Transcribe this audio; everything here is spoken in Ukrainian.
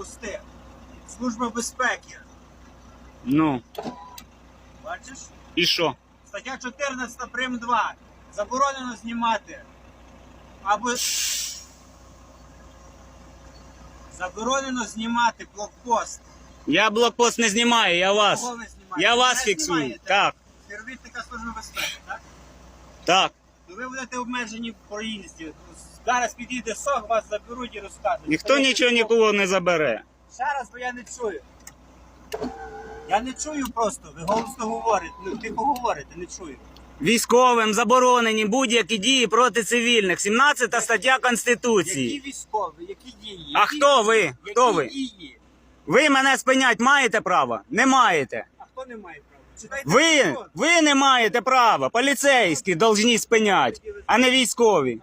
пусти. Служба безпеки. Ну, Бачиш? і що? Стаття 14 прим 2. Заборонено знімати. Або. Заборонено знімати блокпост. Я блокпост не знімаю, я вас. Кого ви знімаєте? Я вас Мене фіксую. знімаєте? Так, Співробітника служби безпеки, так? так. Ви будете обмежені в проїзді. Зараз підійде сок, вас заберуть і розкажуть. Ніхто Стоїть нічого нікого не забере. Ще раз, бо я не чую. Я не чую просто. Ви голосно говорите. Ну, тихо говорите, не чую. Військовим заборонені будь-які дії проти цивільних. 17 стаття Які Конституції. військові, які дії? А Які- хто ви? Які Хто ви? дії? Ви мене спинять маєте право? Не маєте. А хто не має Ви, ви не маєте права. Поліцейські повинні спиняти, а не військові.